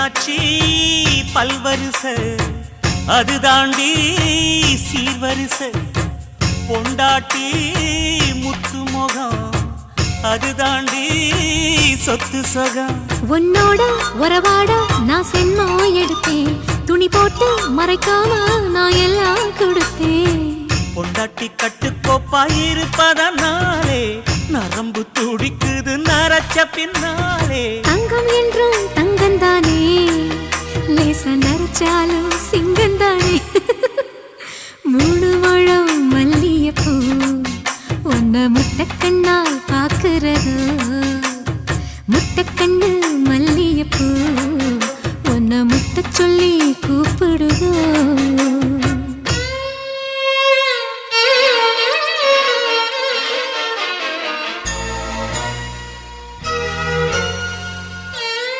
மீனாட்சி பல்வரிச அது தாண்டி சீர்வரிச. பொண்டாட்டி முத்து முகம் அது தாண்டி சொத்து சொகம். உன்னோட உறவாட நான் சென்மோ எடுத்தேன். துணி போட்டு மறைக்காம நான் எல்லாம் கொடுத்தேன். பொண்டாட்டி கட்டுக்கோப்பா இருப்பதனாலே நரம்பு துடிக்குது நரச்ச பின்னாலே. தங்கம் என்றும் ரசம் நரைச்சாலும் சிங்கம் தானே? மூணு மழம் மல்லியப்பூ ஒன்ன முட்டைக்கண்ணால் பார்க்கிறதோ முட்டைக்கண்ணு மல்லியப்பூ ஒன்ன முட்டை சொல்லி கூப்பிடுதோ.